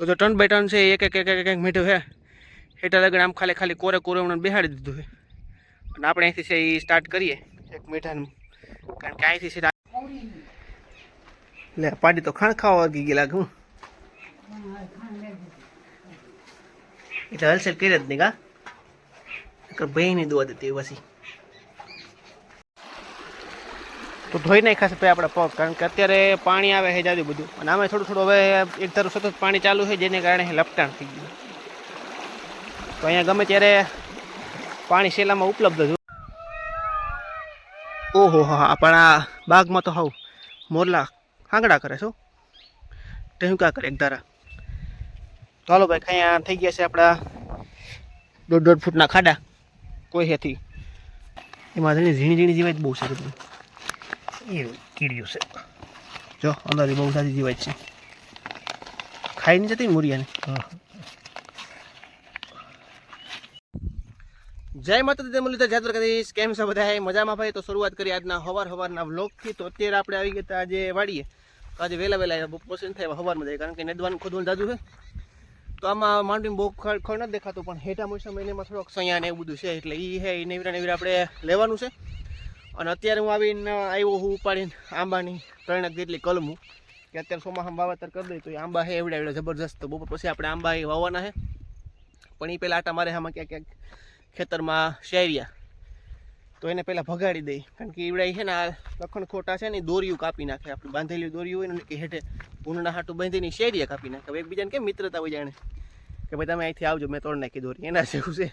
તો જો turn by ton છે, એક એક એક એક મીઠું છે. હેઠળ લગન આમ ખાલી ખાલી કોરે કોરે હમણાં બેહાડી દીધું છે. અને આપણે અહીંથી છે એ સ્ટાર્ટ કરીએ. એક મીઠાનું. કારણ કે અહીંથી છે લે, પાડી તો ખાણ ખાવા વાગી ગયેલા હું? એટલે હલસેલ કરી જ નહીં કા? ભાઈ નહીં દોવા દેતી પછી. તો ધોઈ નાખાશે પછી આપણા પગ કારણ કે અત્યારે પાણી આવે છે જાજુ બધું. અને આમાં થોડું થોડું હવે એક ધારું સતત પાણી ચાલુ છે, જેને કારણે લપટાણ થઈ ગયું. તો અહીંયા ગમે ત્યારે પાણી શેલામાં ઉપલબ્ધ છે ઓહો, હા આ બાગમાં તો હાવ મોરલા હાંગડા કરે છો ટેહુકા કરે એક ધારા. ચાલો ભાઈ, અહીંયા થઈ ગયા છે આપણા દોઢ દોઢ ફૂટના ખાડા. કોઈ હેથી. એમાં ઝીણી ઝીણી ઝીણી જ બહુ છે બધું એ કીડ્યું છે. જો અંદર બહુ સારી જીવાય છે. ખાઈ નહીં જતી મુરિયાને? જય માતા જય મુરલીધર, જય દ્વારકાધીશ. કેમ છે બધા મજામાં ભાઈ? તો શરૂઆત કરી આજના હવાર હવારના વ્લોગથી. તો અત્યારે આપણે આવી ગયા આજે વાડીએ. તો આજે વહેલા વહેલા આવ્યા પોષણ થાય, હવારમાં જાય કારણ કે નદવાનું ખોદવાનું જાજુ છે. તો આમાં માંડવી બહુ ખડ નથી દેખાતું, પણ હેઠા મોસમ મહિનામાં થોડોક સૈયા ને એવું બધું છે. એટલે એ હે એ નેવરા નેવરા આપણે લેવાનું છે. અને અત્યારે હું આવીને આવ્યો હું ઉપાડીને આંબાની ત્રણેક જેટલી કલમું. કે અત્યારે ચોમાસામાં વાવેતર કરી દઈએ તો એ આંબા છે એવડા એવડા જબરજસ્ત. તો બપોર પછી આપણે આંબા એ વાવવાના છે. પણ એ પહેલાં આટા મારે આમાં ક્યાંક ક્યાંક ખેતરમાં શેરિયા. તો એને પહેલાં ભગાડી દઈ કારણ કે ઈવડાઈ છે ને આ લખણ ખોટા છે ને દોરીયું કાપી નાખે. આપણે બાંધેલી દોરીયું હોય ને કે હેઠે ભૂંડના હાટું બાંધીને શેરિયા કાપી નાખે. એકબીજાને કેમ મિત્રતા હોય જાણે? કે ભાઈ તમે અહીંથી આવજો, મેં તોડ નાખી દોરી. એના જેવું છે.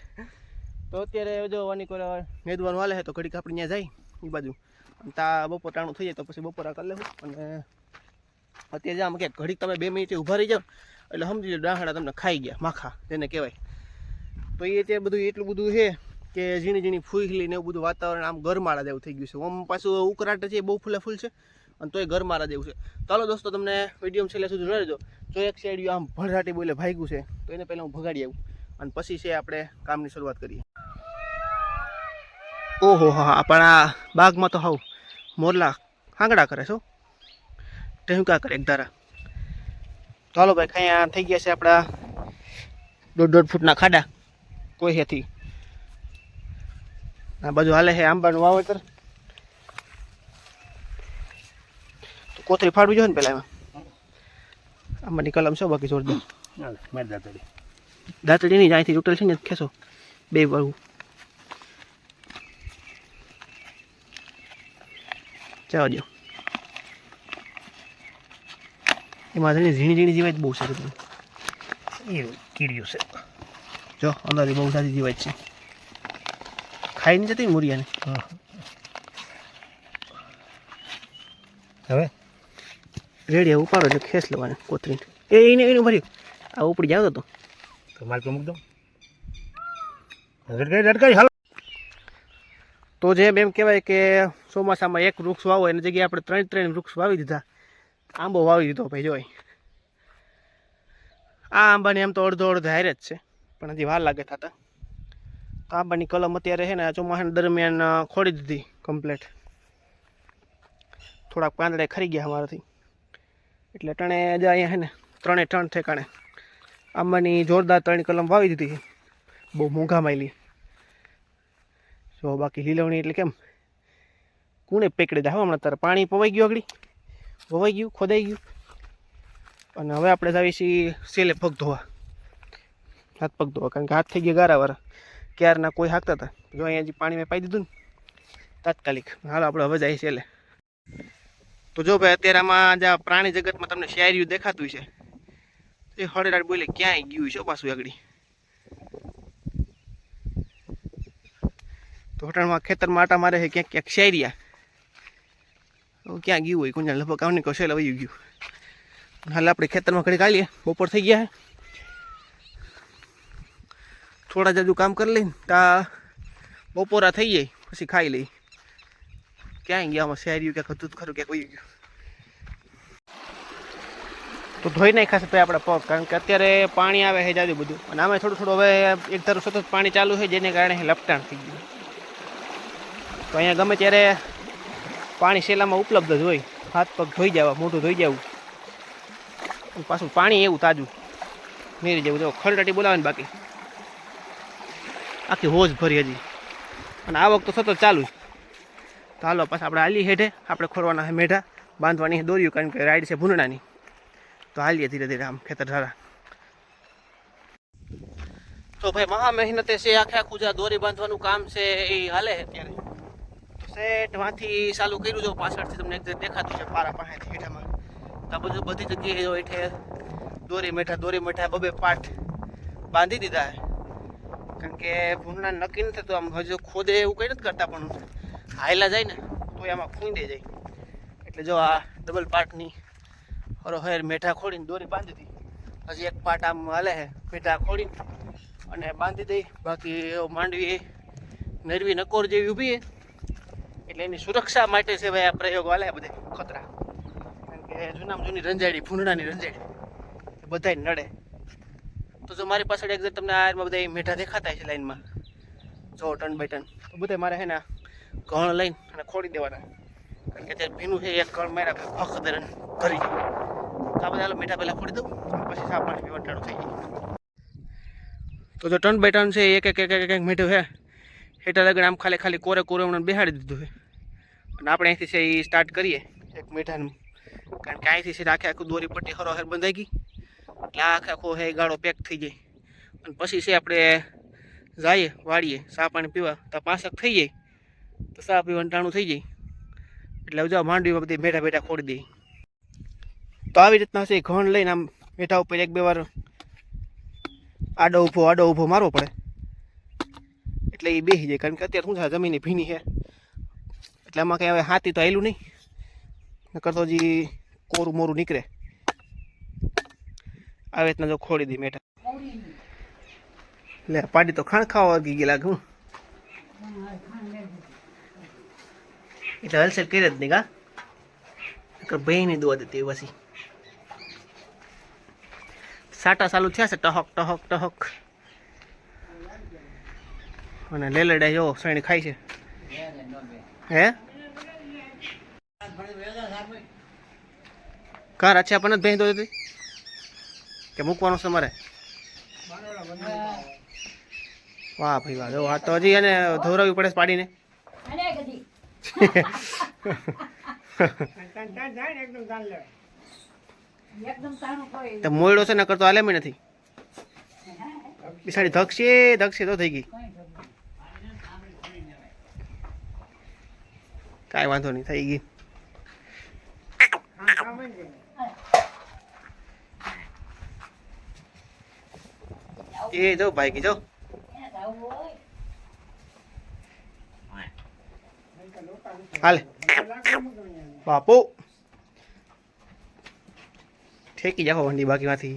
તો અત્યારે જો વાની કોઈ નેદવાનું હાલે છે, તો ઘડીક આપણે ત્યાં જાય એ બાજુ. તા બપોર ટાણું થઈ જાય તો પછી બપોરા કરી લેવું. અને અત્યારે આમ કે ઘડીક તમે બે મિનિટે ઊભા રહી જાઓ. એટલે સમજી લો ડાહાડા તમને ખાઈ ગયા, માખા, જેને કહેવાય. તો એ અત્યારે બધું એટલું બધું છે કે ઝીણી ઝીણી ફૂલી ને એવું બધું વાતાવરણ આમ ગરમાળા જેવું થઈ ગયું છે. ઓમ પાછું ઉકરાટ છે, એ બહુ ફૂલે ફૂલ છે, અને તોય ગરમાળા જેવું છે. ચાલો દોસ્તો, તમને વીડિયો છેલ્લે સુધી જોઈ લેજો. જો એક સાઈડ આમ ભળરાટી બોલે ભાગ્યું છે, તો એને પહેલાં હું ભગાડી આવું. અને પછી છે આપણે કામની શરૂઆત કરીએ. ઓહો હા પણ આ બાગમાં તો હાવ મોરલા હાંગડા કરે છો ટેહુકા કરે એક ધારા. ચાલો ભાઈ અહીંયા થઈ ગયા છે આપણા દોઢ દોઢ ફૂટના ખાડા કોઈ હેથી. આ બાજુ હાલે છે આંબાનું વાવેતર. તો કોથળી ફાડવી જોઈએ ને પેલા એમાં? આંબાની કલમ છે બાકી જોરદાર. દાંતડી. નહીં અહીંથી તૂટેલ છે ને ખેંચો. બે વાળું. જવા દો એ માથાની ઝીણી ઝીણી જીવાય જ બહુ બધું એ કીડ્યું છે. જો અંદર બહુ સારી જીવાય છે. ખાઈ નહીં જતી મુરિયાને? હવે? રેડી ઉપાડો એટલે ખેસ લેવાને કોથરીને એ એને એનું ભર્યું આ ઉપડી જાવ તો. પર મૂક દો રડકાઈ રડકાઈ હાલો. તો જેમ એમ કહેવાય કે ચોમાસામાં એક વૃક્ષ વાવો એની જગ્યાએ આપણે ત્રણ ત્રણ વૃક્ષ વાવી દીધા. આંબો વાવી દીધો ભાઈ, જોઈ. આ આંબાની આમ તો અડધો અડધો હારે જ છે, પણ હજી વાર લાગે થતા. તો આંબાની કલમ અત્યારે છે ને ચોમાસા દરમિયાન ખોડી દીધી કમ્પ્લેટ થોડાક પાંદડે ખરી ગયા અમારાથી. એટલે ટણે જ અહીંયા છે ને, ત્રણે ટણ ઠેકાણે આંબાની જોરદાર ત્રણ કલમ વાવી દીધી બહુ મોંઘા માયલી જો બાકી લીલવણી એટલે કેમ? કુણે પેકડે જાય હમણાં તારે પાણી પવાઈ ગયું આગળ? વવાઈ ગયું, ખોદાઈ ગયું? અને હવે આપણે જાવી છીએ સેલે પગ ધોવા. હાથ પગ ધોવા, કારણ કે હાથ થઈ ગયા ગારાવાળા ક્યારના કોઈ હાંકતા હતા જો અહીંયા હજી પાણી મેં પાઈ દીધું ને, તાત્કાલિક. હાલો, આપણે હવે જઈએ સેલે તો જો ભાઈ, અત્યારે આમાં જે પ્રાણી જગતમાં તમને શાયરીયું દેખાતું છે, એ હળેરાડ બોલે, ક્યાંય ગયું છે પાછું આગળ? તો હોટલમાં ખેતરમાં આટા મારે છે, ક્યાંક ક્યાંક શેરિયા. ક્યાં ગયું હોય? કોઈને લગભગ આવને કશેલ આવી ગયું. હાલ આપણે ખેતરમાં ઘડી કાઢીએ બપોર થઈ ગયા થોડા જાજુ કામ કરી લઈને તા બપોરા થઈ જાય, પછી ખાઈ લઈ ક્યાંય ગયા આમાં શાયરીયું ક્યાંક હતું ખરું, ક્યાંક વહી ગયું. તો ધોઈ નાખાશે ભાઈ આપણા પગ, કારણ કે અત્યારે પાણી આવે છે જાજુ બધું. અને આમાં થોડું થોડું હવે એક ધારું સતત પાણી ચાલુ છે, જેને કારણે લપટાણ થઈ ગયું. તો અહીંયા ગમે ત્યારે પાણી શેલામાં ઉપલબ્ધ જ હોય. હાથ પગ ધોઈ જવા, મોઢું ધોઈ જવું. પાછું પાણી એવું તાજું. મેરી જેવું, જો ખરડાટી બોલાવે ને બાકી. આખી હોજ ભરી હજી. અને આ વખત સતત ચાલુ જ તો હાલો, પાછા આપણે હાલી હેઠે. આપણે ખોરવાના છે મેઢા. બાંધવાની દોર્યું કારણ કે રાઈડ છે ભૂંડણાની. તો હાલીએ ધીરે ધીરે આમ ખેતર સારા તો ભાઈ, મહા મહેનતે છે, આખે આખું જે દોરી બાંધવાનું કામ છે, એ હાલે અત્યારે? સેટમાંથી ચાલુ કર્યું જો પાછળથી તમને એક દેખાતું છે પારા પાસેથી હેઠામાં. તો બધું બધી જગ્યાએ જો હેઠે દોરી મેઠા દોરી મેઠા બબે પાઠ બાંધી દીધા કારણ કે ભૂંડના નક્કી નથી થતું, આમ હજુ ખોદે એવું કંઈ નથી કરતા પણ હાયલા જાય ને, તો એમાં ખૂંદે જાય. એટલે જો આ ડબલ પાર્ટની હરોહેર મેઠા ખોડીને દોરી બાંધી હતી હજી એક પાર્ટ આમ હાલે છે, મેઠા ખોડીને અને બાંધી દઈ બાકી માંડવી, નરવી નકોર જેવી ઊભી એટલે એની સુરક્ષા માટે છે ભાઈ આ પ્રયોગો હાલે બધે ખતરા. કારણ કે જૂનામાં જૂની રંજાડી, ભૂંડણાની રંજાડી બધા નડે. તો જો મારી પાછળ એક્ઝેક્ટ તમને આયરમાં બધા મેઠા દેખાતા છે લાઈનમાં. જો ટન બાય ટન તો બધા મારે હે ને ઘણ લઈને અને ખોડી દેવાના. કારણ કે અત્યારે ભીનું છે, એક કણ માર્યા ભખ દરન તો આ બધા મેઠા પહેલાં ખોડી દઉં પછી સાફ પાણી પીવાનું ટાણું થઈ જાય તો જો ટન બાય ટન છે, એક એક એક એક મેઠું છે. હેઠળ લગન આમ ખાલી ખાલી કોરે કોરે બેહાડી દીધું છે. અને આપણે અહીંથી છે એ સ્ટાર્ટ કરીએ. એક મેઠાનું કારણ કે અહીંથી છે આખે આખું દોરી પટ્ટી હરોહર બંધાઈ ગઈ. એટલે આખે આખો હે ગાળો પેક થઈ જાય. અને પછી છે આપણે જઈએ વાળીએ ચા પાણી પીવા. તો પાસક થઈ જાય. તો ચા પીવાનું ટાણું થઈ જાય. એટલે જો માંડવીમાં બધી બેઠા બેઠા ખોડી દઈએ. તો આવી રીતના છે ઘણ લઈને આમ બેઠા ઉપર એક બે વાર આડો ઊભો આડો ઊભો મારવો પડે. એટલે એ બેસી જાય. કારણ કે અત્યારે શું છે જમીન ભીની છે. એટલે આમાં કંઈ હવે હાથી તો આવેલું નહીં. નકર તો હજી કોરું મોરું નીકળે. આવી રીતના જો ખોડી દી મેઠા લે, પાડી તો ખાણ ખાવા વાગી ગયેલા હું. એટલે હલસેલ કરી જ નહીં કા? નકર ભાઈ ની દોવા દેતી પછી. સાટા ચાલુ થયા છે, ટહક ટહક ટહક. અને લેલડા જો શ્રેણી ખાય છે. હે? કાર અચ્છા પણ જ ભેંસ હતી કે મૂકવાનું છે મારે. વાહ ભાઈ, વાહ. આ તો હજી એને ધોરાવવી પડે પાડીને. તો મોયડો છે, નકર તો આલેમી નથી. બિસાડી ધકશે ધકશે તો થઈ ગઈ. કાંઈ વાંધો નહીં, થઈ ગઈ. એ જો ભાઈ જો હાલે બાપુ ઠેકી જાઓ વંડી બાકીમાંથી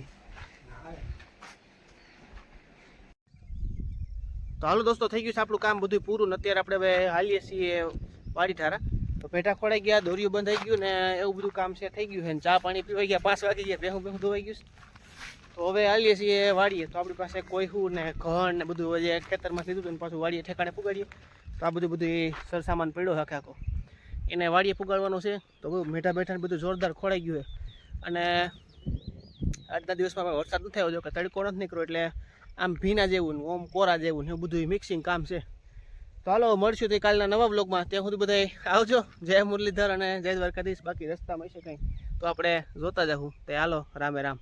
તો હાલો દોસ્તો, થઈ ગયું છે આપણું કામ બધું પૂરું. અત્યારે આપણે હવે હાલીએ છીએ વાડી ઠારા તો પેટા ખોડાઈ ગયા, દોરીઓ બંધાઈ ગયું ને એવું બધું કામ છે, થઈ ગયું છે. ચા પાણી પીવાઈ ગયા, પાંચ વાગી ગયા, બેહું બેહું ધોવાઈ ગયું છે. તો હવે હાલીએ છીએ વાડીએ. તો આપણી પાસે કોઈહું ને ઘણ ને બધું જે ખેતરમાં લીધું હતું પાછું વાડીએ ઠેકાણે પુગાડીએ. તો આ બધું બધું એ સરસામાન પડ્યો હકે આખે એને વાડીએ પુગાડવાનું છે. તો બધું મેઠા બેઠા ને બધું જોરદાર ખોડાઈ ગયું છે. અને આજના દિવસમાં વરસાદ નથી આવ્યો. કે તડકો નથી નીકળ્યો એટલે આમ ભીના જેવું ને ઓમ કોરા જેવું ને એવું બધું મિક્સિંગ કામ છે. તો હાલો, મળશું તો કાલના નવા બ્લોગમાં ત્યાં સુધી બધા આવજો. જય મુરલીધર અને જય દ્વારકાધીશ. બાકી રસ્તામાં હશે કંઈ. તો આપણે જોતા જાઉં તે હાલો, રામે રામ.